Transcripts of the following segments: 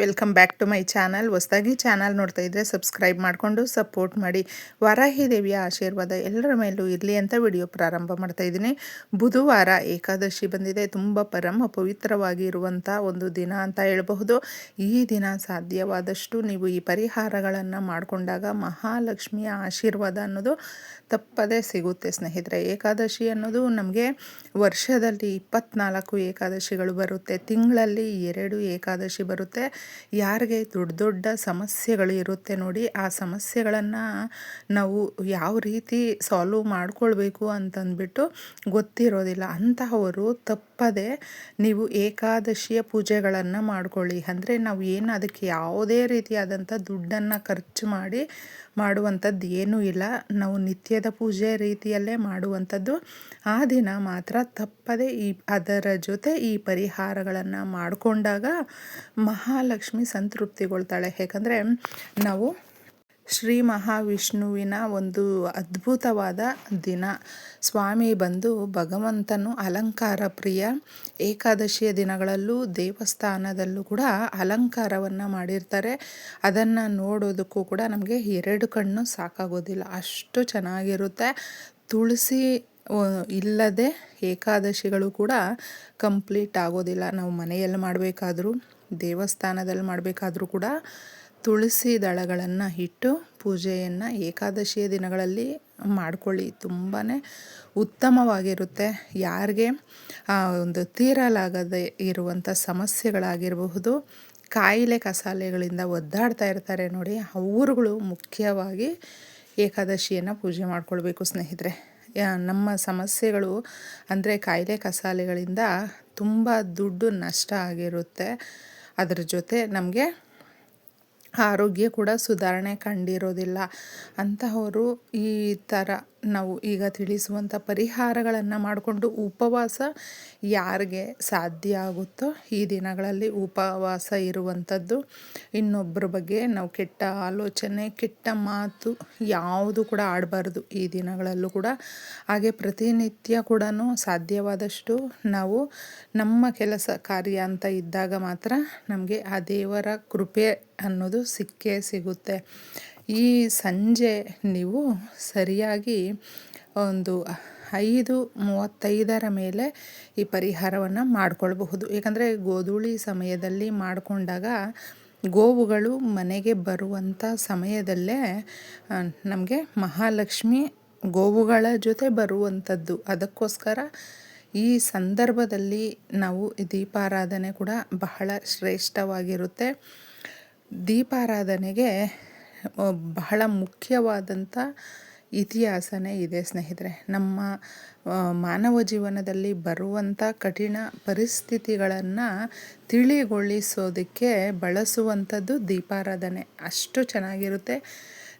Welcome back to my channel. ಹೊಸದಾಗಿ channel ನೋಡ್ತಾ ಇದ್ದರೆ ಸಬ್ಸ್ಕ್ರೈಬ್ ಮಾಡಿಕೊಂಡು ಸಪೋರ್ಟ್ ಮಾಡಿ. ವಾರಾಹಿ ದೇವಿಯ ಆಶೀರ್ವಾದ ಎಲ್ಲರ ಮೇಲೂ ಇರಲಿ ಅಂತ ವಿಡಿಯೋ ಪ್ರಾರಂಭ ಮಾಡ್ತಾ ಇದ್ದೀನಿ. ಬುಧವಾರ ಏಕಾದಶಿ ಬಂದಿದೆ. ತುಂಬ ಪರಮ ಪವಿತ್ರವಾಗಿರುವಂಥ ಒಂದು ದಿನ ಅಂತ ಹೇಳಬಹುದು. ಈ ದಿನ ಸಾಧ್ಯವಾದಷ್ಟು ನೀವು ಈ ಪರಿಹಾರಗಳನ್ನು ಮಾಡಿಕೊಂಡಾಗ ಮಹಾಲಕ್ಷ್ಮಿಯ ಆಶೀರ್ವಾದ ಅನ್ನೋದು ತಪ್ಪದೇ ಸಿಗುತ್ತೆ ಸ್ನೇಹಿತರೆ. ಏಕಾದಶಿ ಅನ್ನೋದು ನಮಗೆ ವರ್ಷದಲ್ಲಿ ಇಪ್ಪತ್ನಾಲ್ಕು ಏಕಾದಶಿಗಳು ಬರುತ್ತೆ. ತಿಂಗಳಲ್ಲಿ ಎರಡು ಏಕಾದಶಿ ಬರುತ್ತೆ. ಯಾರಿಗೆ ದೊಡ್ಡ ದೊಡ್ಡ ಸಮಸ್ಯೆಗಳು ಇರುತ್ತೆ ನೋಡಿ, ಆ ಸಮಸ್ಯೆಗಳನ್ನು ನಾವು ಯಾವ ರೀತಿ ಸಾಲ್ವ್ ಮಾಡ್ಕೊಳ್ಬೇಕು ಅಂತಂದ್ಬಿಟ್ಟು ಗೊತ್ತಿರೋದಿಲ್ಲ. ಅಂತಹವರು ತಪ್ಪದೆ ನೀವು ಏಕಾದಶಿಯ ಪೂಜೆಗಳನ್ನು ಮಾಡ್ಕೊಳ್ಳಿ. ಅಂದರೆ ನಾವು ಏನು ಅದಕ್ಕೆ ಯಾವುದೇ ರೀತಿಯಾದಂಥ ದುಡ್ಡನ್ನು ಖರ್ಚು ಮಾಡಿ ಮಾಡುವಂಥದ್ದು ಏನೂ ಇಲ್ಲ. ನಾವು ನಿತ್ಯದ ಪೂಜೆ ರೀತಿಯಲ್ಲೇ ಮಾಡುವಂಥದ್ದು. ಆ ದಿನ ಮಾತ್ರ ತಪ್ಪದೆ ಈ ಅದರ ಜೊತೆ ಈ ಪರಿಹಾರಗಳನ್ನು ಮಾಡಿಕೊಂಡಾಗ ಮಹಾಲಕ್ಷ್ಮಿ ಸಂತೃಪ್ತಿಗೊಳ್ತಾಳೆ. ಯಾಕಂದರೆ ನಾವು ಶ್ರೀ ಮಹಾವಿಷ್ಣುವಿನ ಒಂದು ಅದ್ಭುತವಾದ ದಿನ. ಸ್ವಾಮಿ ಬಂದು ಭಗವಂತನು ಅಲಂಕಾರ ಪ್ರಿಯ. ಏಕಾದಶಿಯ ದಿನಗಳಲ್ಲೂ ದೇವಸ್ಥಾನದಲ್ಲೂ ಕೂಡ ಅಲಂಕಾರವನ್ನು ಮಾಡಿರ್ತಾರೆ. ಅದನ್ನು ನೋಡೋದಕ್ಕೂ ಕೂಡ ನಮಗೆ ಎರಡು ಕಣ್ಣು ಸಾಕಾಗೋದಿಲ್ಲ. ಅಷ್ಟು ಚೆನ್ನಾಗಿರುತ್ತೆ. ತುಳಸಿ ಇಲ್ಲದೆ ಏಕಾದಶಿಗಳು ಕೂಡ ಕಂಪ್ಲೀಟ್ ಆಗೋದಿಲ್ಲ. ನಾವು ಮನೆಯಲ್ಲಿ ಮಾಡಬೇಕಾದ್ರೂ, ದೇವಸ್ಥಾನದಲ್ಲಿ ಮಾಡಬೇಕಾದ್ರೂ ಕೂಡ ತುಳಸಿ ದಳಗಳನ್ನು ಇಟ್ಟು ಪೂಜೆಯನ್ನು ಏಕಾದಶಿಯ ದಿನಗಳಲ್ಲಿ ಮಾಡಿಕೊಳ್ಳಿ. ತುಂಬಾ ಉತ್ತಮವಾಗಿರುತ್ತೆ. ಯಾರಿಗೆ ಒಂದು ತೀರಲಾಗದೆ ಇರುವಂಥ ಸಮಸ್ಯೆಗಳಾಗಿರಬಹುದು, ಕಾಯಿಲೆ ಕಸಾಲೆಗಳಿಂದ ಒದ್ದಾಡ್ತಾ ಇರ್ತಾರೆ ನೋಡಿ, ಅವರುಗಳು ಮುಖ್ಯವಾಗಿ ಏಕಾದಶಿಯನ್ನು ಪೂಜೆ ಮಾಡಿಕೊಳ್ಬೇಕು ಸ್ನೇಹಿತರೆ. ನಮ್ಮ ಸಮಸ್ಯೆಗಳು ಅಂದರೆ ಕಾಯಿಲೆ ಕಸಾಲೆಗಳಿಂದ ತುಂಬ ದುಡ್ಡು ನಷ್ಟ ಆಗಿರುತ್ತೆ. ಅದರ ಜೊತೆ ನಮಗೆ ಆರೋಗ್ಯ ಕೂಡ ಸುಧಾರಣೆ ಕಂಡಿರೋದಿಲ್ಲ. ಅಂತಹವರು ಈ ಥರ ನಾವು ಈಗ ತಿಳಿಸುವಂಥ ಪರಿಹಾರಗಳನ್ನು ಮಾಡಿಕೊಂಡು ಉಪವಾಸ ಯಾರಿಗೆ ಸಾಧ್ಯ ಆಗುತ್ತೋ ಈ ದಿನಗಳಲ್ಲಿ ಉಪವಾಸ ಇರುವಂಥದ್ದು. ಇನ್ನೊಬ್ಬರ ಬಗ್ಗೆ ನಾವು ಕೆಟ್ಟ ಆಲೋಚನೆ, ಕೆಟ್ಟ ಮಾತು ಯಾವುದು ಕೂಡ ಆಡಬಾರ್ದು. ಈ ದಿನಗಳಲ್ಲೂ ಕೂಡ ಹಾಗೆ ಪ್ರತಿನಿತ್ಯ ಕೂಡ ಸಾಧ್ಯವಾದಷ್ಟು ನಾವು ನಮ್ಮ ಕೆಲಸ ಕಾರ್ಯ ಅಂತ ಇದ್ದಾಗ ಮಾತ್ರ ನಮಗೆ ಆ ದೇವರ ಕೃಪೆ ಅನ್ನೋದು ಸಿಕ್ಕೇ ಸಿಗುತ್ತೆ. ಈ ಸಂಜೆ ನೀವು ಸರಿಯಾಗಿ ಒಂದು ಐದು ಮೂವತ್ತೈದರ ಮೇಲೆ ಈ ಪರಿಹಾರವನ್ನು ಮಾಡಿಕೊಳ್ಬಹುದು. ಏಕೆಂದರೆ ಗೋಧೂಳಿ ಸಮಯದಲ್ಲಿ ಮಾಡಿಕೊಂಡಾಗ ಗೋವುಗಳು ಮನೆಗೆ ಬರುವಂಥ ಸಮಯದಲ್ಲೇ ನಮಗೆ ಮಹಾಲಕ್ಷ್ಮಿ ಗೋವುಗಳ ಜೊತೆ ಬರುವಂಥದ್ದು ಅದಕ್ಕೋಸ್ಕರ ಈ ಸಂದರ್ಭದಲ್ಲಿ ನಾವು ದೀಪಾರಾಧನೆ ಕೂಡ ಬಹಳ ಶ್ರೇಷ್ಠವಾಗಿರುತ್ತೆ. ದೀಪಾರಾಧನೆಗೆ ಬಹಳ ಮುಖ್ಯವಾದಂಥ ಇತಿಹಾಸನೇ ಇದೆ ಸ್ನೇಹಿತರೆ. ನಮ್ಮ ಮಾನವ ಜೀವನದಲ್ಲಿ ಬರುವಂಥ ಕಠಿಣ ಪರಿಸ್ಥಿತಿಗಳನ್ನು ತಿಳಿಗೊಳಿಸೋದಕ್ಕೆ ಬಳಸುವಂಥದ್ದು ದೀಪಾರಾಧನೆ. ಅಷ್ಟು ಚೆನ್ನಾಗಿರುತ್ತೆ.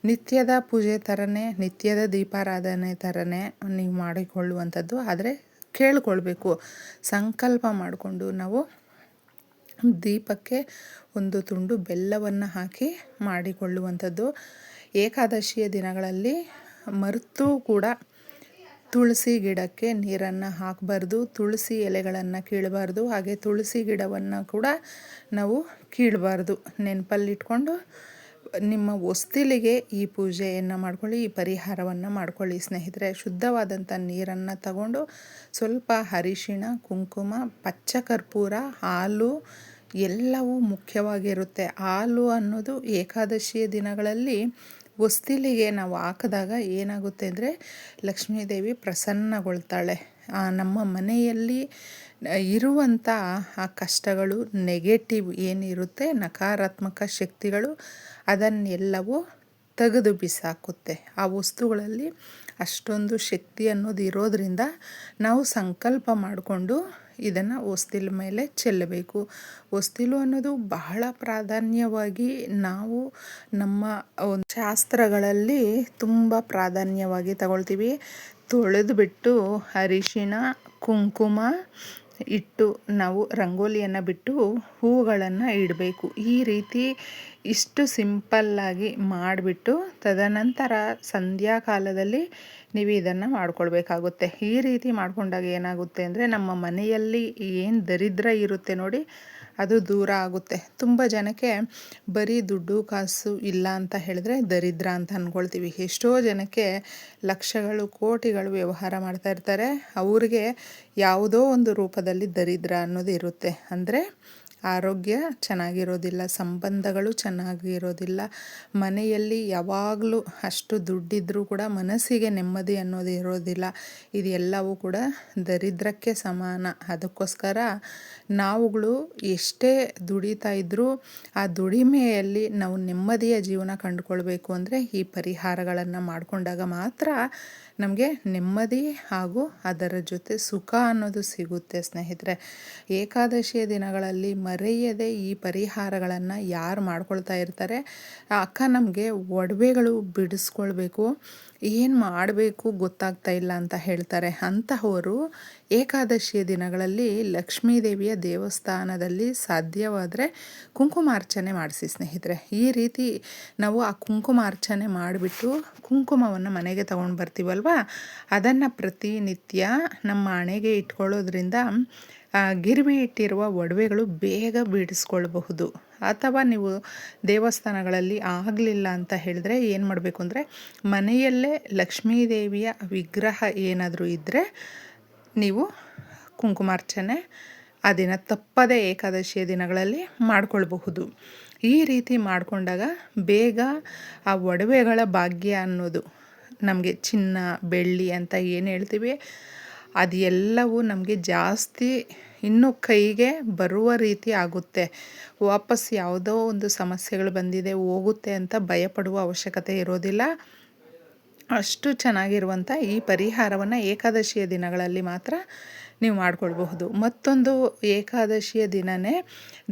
ನಿತ್ಯದ ಪೂಜೆ ಥರನೇ, ನಿತ್ಯದ ದೀಪಾರಾಧನೆ ಥರನೇ ನೀವು ಮಾಡಿಕೊಳ್ಳುವಂಥದ್ದು. ಆದರೆ ಕೇಳ್ಕೊಳ್ಬೇಕು. ಸಂಕಲ್ಪ ಮಾಡಿಕೊಂಡು ನಾವು ದೀಪಕ್ಕೆ ಒಂದು ತುಂಡು ಬೆಲ್ಲವನ್ನು ಹಾಕಿ ಮಾಡಿಕೊಳ್ಳುವಂಥದ್ದು. ಏಕಾದಶಿಯ ದಿನಗಳಲ್ಲಿ ಮರೆತು ಕೂಡ ತುಳಸಿ ಗಿಡಕ್ಕೆ ನೀರನ್ನು ಹಾಕಬಾರ್ದು, ತುಳಸಿ ಎಲೆಗಳನ್ನು ಕೀಳಬಾರ್ದು, ಹಾಗೆ ತುಳಸಿ ಗಿಡವನ್ನು ಕೂಡ ನಾವು ಕೀಳಬಾರ್ದು. ನೆನಪಲ್ಲಿಟ್ಕೊಂಡು ನಿಮ್ಮ ಹೊಸ್ತಿಲಿಗೆ ಈ ಪೂಜೆಯನ್ನು ಮಾಡ್ಕೊಳ್ಳಿ, ಈ ಪರಿಹಾರವನ್ನು ಮಾಡ್ಕೊಳ್ಳಿ. ಸ್ನೇಹಿತರೆ ಶುದ್ಧವಾದಂಥ ನೀರನ್ನು ತಗೊಂಡು ಸ್ವಲ್ಪ ಅರಿಶಿಣ, ಕುಂಕುಮ, ಪಚ್ಚ ಕರ್ಪೂರ, ಹಾಲು ಎಲ್ಲವೂ ಮುಖ್ಯವಾಗಿರುತ್ತೆ. ಹಾಲು ಅನ್ನೋದು ಏಕಾದಶಿಯ ದಿನಗಳಲ್ಲಿ ಹೊಸ್ತಿಲಿಗೆ ನಾವು ಹಾಕಿದಾಗ ಏನಾಗುತ್ತೆ ಅಂದರೆ ಲಕ್ಷ್ಮೀದೇವಿ ಪ್ರಸನ್ನಗೊಳ್ತಾಳೆ. ನಮ್ಮ ಮನೆಯಲ್ಲಿ ಇರುವಂಥ ಆ ಕಷ್ಟಗಳು ನೆಗೆಟಿವ್ ಏನಿರುತ್ತೆ, ನಕಾರಾತ್ಮಕ ಶಕ್ತಿಗಳು ಅದನ್ನೆಲ್ಲವೂ ತೆಗೆದು ಬಿಸಾಕುತ್ತೆ. ಆ ವಸ್ತುಗಳಲ್ಲಿ ಅಷ್ಟೊಂದು ಶಕ್ತಿ ಅನ್ನೋದು ಇರೋದರಿಂದ ನಾವು ಸಂಕಲ್ಪ ಮಾಡಿಕೊಂಡು ಇದನ್ನು ಹೊಸ್ತಿಲ ಮೇಲೆ ಚೆಲ್ಲಬೇಕು. ಹೊಸ್ತಿಲು ಅನ್ನೋದು ಬಹಳ ಪ್ರಾಧಾನ್ಯವಾಗಿ ನಾವು ನಮ್ಮ ಒಂದು ಶಾಸ್ತ್ರಗಳಲ್ಲಿ ತುಂಬ ಪ್ರಾಧಾನ್ಯವಾಗಿ ತಗೊಳ್ತೀವಿ. ತೊಳೆದು ಬಿಟ್ಟು ಅರಿಶಿಣ, ಕುಂಕುಮ ಇಟ್ಟು ನಾವು ರಂಗೋಲಿಯನ್ನು ಬಿಟ್ಟು ಹೂಗಳನ್ನು ಇಡಬೇಕು. ಈ ರೀತಿ ಇಷ್ಟು ಸಿಂಪಲ್ಲಾಗಿ ಮಾಡಿಬಿಟ್ಟು ತದನಂತರ ಸಂಧ್ಯಾ ಕಾಲದಲ್ಲಿ ನೀವು ಇದನ್ನು ಮಾಡ್ಕೊಳ್ಬೇಕಾಗುತ್ತೆ. ಈ ರೀತಿ ಮಾಡಿಕೊಂಡಾಗ ಏನಾಗುತ್ತೆ ಅಂದರೆ ನಮ್ಮ ಮನೆಯಲ್ಲಿ ಏನು ದರಿದ್ರ ಇರುತ್ತೆ ನೋಡಿ ಅದು ದೂರ ಆಗುತ್ತೆ. ತುಂಬ ಜನಕ್ಕೆ ಬರೀ ದುಡ್ಡು, ಕಾಸು ಇಲ್ಲ ಅಂತ ಹೇಳಿದ್ರೆ ದರಿದ್ರ ಅಂತ ಅಂದ್ಕೊಳ್ತೀವಿ ಎಷ್ಟೋ ಜನಕ್ಕೆ ಲಕ್ಷಗಳು, ಕೋಟಿಗಳು ವ್ಯವಹಾರ ಮಾಡ್ತಾ ಇರ್ತಾರೆ. ಅವ್ರಿಗೆ ಯಾವುದೋ ಒಂದು ರೂಪದಲ್ಲಿ ದರಿದ್ರ ಅನ್ನೋದು ಇರುತ್ತೆ. ಅಂದರೆ ಆರೋಗ್ಯ ಚೆನ್ನಾಗಿರೋದಿಲ್ಲ, ಸಂಬಂಧಗಳು ಚೆನ್ನಾಗಿರೋದಿಲ್ಲ, ಮನೆಯಲ್ಲಿ ಯಾವಾಗಲೂ ಅಷ್ಟು ದುಡ್ಡಿದ್ರೂ ಕೂಡ ಮನಸ್ಸಿಗೆ ನೆಮ್ಮದಿ ಅನ್ನೋದು ಇರೋದಿಲ್ಲ. ಇದೆಲ್ಲವೂ ಕೂಡ ದರಿದ್ರಕ್ಕೆ ಸಮಾನ. ಅದಕ್ಕೋಸ್ಕರ ನಾವುಗಳು ಎಷ್ಟೇ ದುಡಿತಾ ಇದ್ದರೂ ಆ ದುಡಿಮೆಯಲ್ಲಿ ನಾವು ನೆಮ್ಮದಿಯ ಜೀವನ ಕಂಡುಕೊಳ್ಬೇಕು ಅಂದರೆ ಈ ಪರಿಹಾರಗಳನ್ನು ಮಾಡಿಕೊಂಡಾಗ ಮಾತ್ರ ನಮಗೆ ನೆಮ್ಮದಿ ಹಾಗೂ ಅದರ ಜೊತೆ ಸುಖ ಅನ್ನೋದು ಸಿಗುತ್ತೆ ಸ್ನೇಹಿತರೆ. ಏಕಾದಶಿಯ ದಿನಗಳಲ್ಲಿ ಮರೆಯದೆ ಈ ಪರಿಹಾರಗಳನ್ನು ಯಾರು ಮಾಡ್ಕೊಳ್ತಾ ಇರ್ತಾರೆ? ಅಕ್ಕ ನಮಗೆ ಒಡವೆಗಳು ಬಿಡಿಸ್ಕೊಳ್ಬೇಕು. ಏನು ಮಾಡಬೇಕು ಗೊತ್ತಾಗ್ತಾ ಇಲ್ಲ ಅಂತ ಹೇಳ್ತಾರೆ. ಅಂತಹವರು ಏಕಾದಶಿಯ ದಿನಗಳಲ್ಲಿ ಲಕ್ಷ್ಮೀದೇವಿಯ ದೇವಸ್ಥಾನದಲ್ಲಿ ಸಾಧ್ಯವಾದರೆ ಕುಂಕುಮಾರ್ಚನೆ ಮಾಡಿಸಿ ಸ್ನೇಹಿತರೆ. ಈ ರೀತಿ ನಾವು ಆ ಕುಂಕುಮಾರ್ಚನೆ ಮಾಡಿಬಿಟ್ಟು ಕುಂಕುಮವನ್ನು ಮನೆಗೆ ತಗೊಂಡು ಬರ್ತೀವಲ್ವ? ಅದನ್ನು ಪ್ರತಿನಿತ್ಯ ನಮ್ಮ ಹಣೆಗೆ ಇಟ್ಕೊಳ್ಳೋದ್ರಿಂದ ಗಿರ್ವಿ ಇಟ್ಟಿರುವ ಒಡವೆಗಳು ಬೇಗ ಬಿಡಿಸ್ಕೊಳ್ಬಹುದು. ಅಥವಾ ನೀವು ದೇವಸ್ಥಾನಗಳಲ್ಲಿ ಆಗಲಿಲ್ಲ ಅಂತ ಹೇಳಿದ್ರೆ ಏನು ಮಾಡಬೇಕು ಅಂದರೆ, ಮನೆಯಲ್ಲೇ ಲಕ್ಷ್ಮೀದೇವಿಯ ವಿಗ್ರಹ ಏನಾದರೂ ಇದ್ದರೆ ನೀವು ಕುಂಕುಮಾರ್ಚನೆ ಆ ದಿನ ತಪ್ಪದೇ ಏಕಾದಶಿಯ ದಿನಗಳಲ್ಲಿ ಮಾಡಿಕೊಳ್ಬಹುದು. ಈ ರೀತಿ ಮಾಡಿಕೊಂಡಾಗ ಬೇಗ ಆ ಒಡವೆಗಳ ಭಾಗ್ಯ ಅನ್ನೋದು ನಮಗೆ ಚಿನ್ನ, ಬೆಳ್ಳಿ ಅಂತ ಏನು ಹೇಳ್ತೀವಿ ಅದೆಲ್ಲವೂ ನಮಗೆ ಜಾಸ್ತಿ ಇನ್ನೂ ಕೈಗೆ ಬರುವ ರೀತಿ ಆಗುತ್ತೆ. ವಾಪಸ್ ಯಾವುದೋ ಒಂದು ಸಮಸ್ಯೆಗಳು ಬಂದಿದೆ, ಹೋಗುತ್ತೆ ಅಂತ ಭಯಪಡುವ ಅವಶ್ಯಕತೆ ಇರೋದಿಲ್ಲ. ಅಷ್ಟು ಚೆನ್ನಾಗಿರುವಂಥ ಈ ಪರಿಹಾರವನ್ನು ಏಕಾದಶಿಯ ದಿನಗಳಲ್ಲಿ ಮಾತ್ರ ನೀವು ಮಾಡ್ಕೊಳ್ಬಹುದು. ಮತ್ತೊಂದು ಏಕಾದಶಿಯ ದಿನವೇ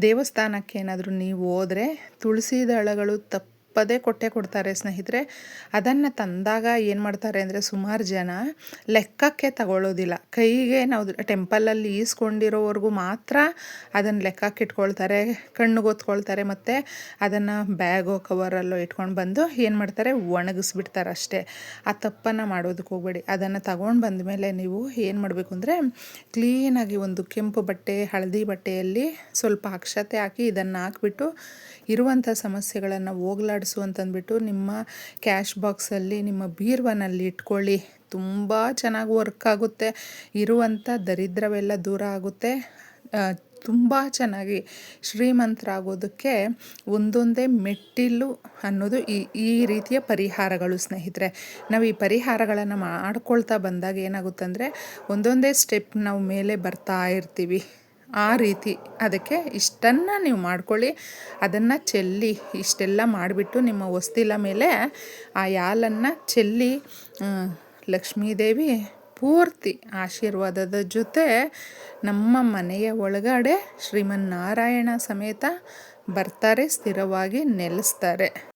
ದೇವಸ್ಥಾನಕ್ಕೆ ಏನಾದರೂ ನೀವು ಹೋದರೆ ತುಳಸಿ ದಳಗಳು ತಪ್ಪು ಪದೇ ಕೊಟ್ಟೆ ಕೊಡ್ತಾರೆ ಸ್ನೇಹಿತರೆ. ಅದನ್ನು ತಂದಾಗ ಏನು ಮಾಡ್ತಾರೆ ಅಂದರೆ ಸುಮಾರು ಜನ ಲೆಕ್ಕಕ್ಕೆ ತಗೊಳ್ಳೋದಿಲ್ಲ ಕೈಗೆ ನಾವು ಟೆಂಪಲಲ್ಲಿ ಈಸ್ಕೊಂಡಿರೋವರೆಗೂ ಮಾತ್ರ ಅದನ್ನು ಲೆಕ್ಕಕ್ಕೆ ಇಟ್ಕೊಳ್ತಾರೆ ಕಣ್ಣುಗೊತ್ಕೊಳ್ತಾರೆ ಮತ್ತು ಅದನ್ನು ಬ್ಯಾಗೋ ಕವರಲ್ಲೋ ಇಟ್ಕೊಂಡು ಬಂದು ಏನು ಮಾಡ್ತಾರೆ ಒಣಗಿಸ್ಬಿಡ್ತಾರೆ ಅಷ್ಟೇ ಆ ತಪ್ಪನ್ನು ಮಾಡೋದಕ್ಕೆ ಹೋಗಬೇಡಿ. ಅದನ್ನು ತಗೊಂಡು ಬಂದ ಮೇಲೆ ನೀವು ಏನು ಮಾಡಬೇಕು ಅಂದರೆ ಕ್ಲೀನಾಗಿ ಒಂದು ಕೆಂಪು ಬಟ್ಟೆ, ಹಳದಿ ಬಟ್ಟೆಯಲ್ಲಿ ಸ್ವಲ್ಪ ಅಕ್ಷತೆ ಹಾಕಿ ಇದನ್ನು ಹಾಕ್ಬಿಟ್ಟು ಇರುವಂಥ ಸಮಸ್ಯೆಗಳನ್ನು ಹೋಗ್ಲಾಡಿಸು ಅಂತಂದ್ಬಿಟ್ಟು ನಿಮ್ಮ ಕ್ಯಾಶ್ ಬಾಕ್ಸಲ್ಲಿ, ನಿಮ್ಮ ಬೀರ್ವನಲ್ಲಿ ಇಟ್ಕೊಳ್ಳಿ. ತುಂಬ ಚೆನ್ನಾಗಿ ವರ್ಕ್ ಆಗುತ್ತೆ. ಇರುವಂಥ ದರಿದ್ರವೆಲ್ಲ ದೂರ ಆಗುತ್ತೆ. ತುಂಬ ಚೆನ್ನಾಗಿ ಶ್ರೀಮಂತರಾಗೋದಕ್ಕೆ ಒಂದೊಂದೇ ಮೆಟ್ಟಿಲು ಅನ್ನೋದು ಈ ಈ ರೀತಿಯ ಪರಿಹಾರಗಳು ಸ್ನೇಹಿತರೆ. ನಾವು ಈ ಪರಿಹಾರಗಳನ್ನು ಮಾಡ್ಕೊಳ್ತಾ ಬಂದಾಗ ಏನಾಗುತ್ತಂದರೆ, ಒಂದೊಂದೇ ಸ್ಟೆಪ್ ನಾವು ಮೇಲೆ ಬರ್ತಾ ಇರ್ತೀವಿ. ಆ ರೀತಿ ಅದಕ್ಕೆ ಇಷ್ಟನ್ನು ನೀವು ಮಾಡ್ಕೊಳ್ಳಿ. ಅದನ್ನು ಚೆಲ್ಲಿ, ಇಷ್ಟೆಲ್ಲ ಮಾಡಿಬಿಟ್ಟು ನಿಮ್ಮ ಹೊಸ್ತಿಲ ಮೇಲೆ ಆ ಯಾಲನ್ನು ಚೆಲ್ಲಿ ಲಕ್ಷ್ಮೀದೇವಿ ಪೂರ್ತಿ ಆಶೀರ್ವಾದದ ಜೊತೆ ನಮ್ಮ ಮನೆಯ ಒಳಗಡೆ ಶ್ರೀಮನ್ನಾರಾಯಣ ಸಮೇತ ಬರ್ತಾರೆ, ಸ್ಥಿರವಾಗಿ ನೆಲೆಸ್ತಾರೆ.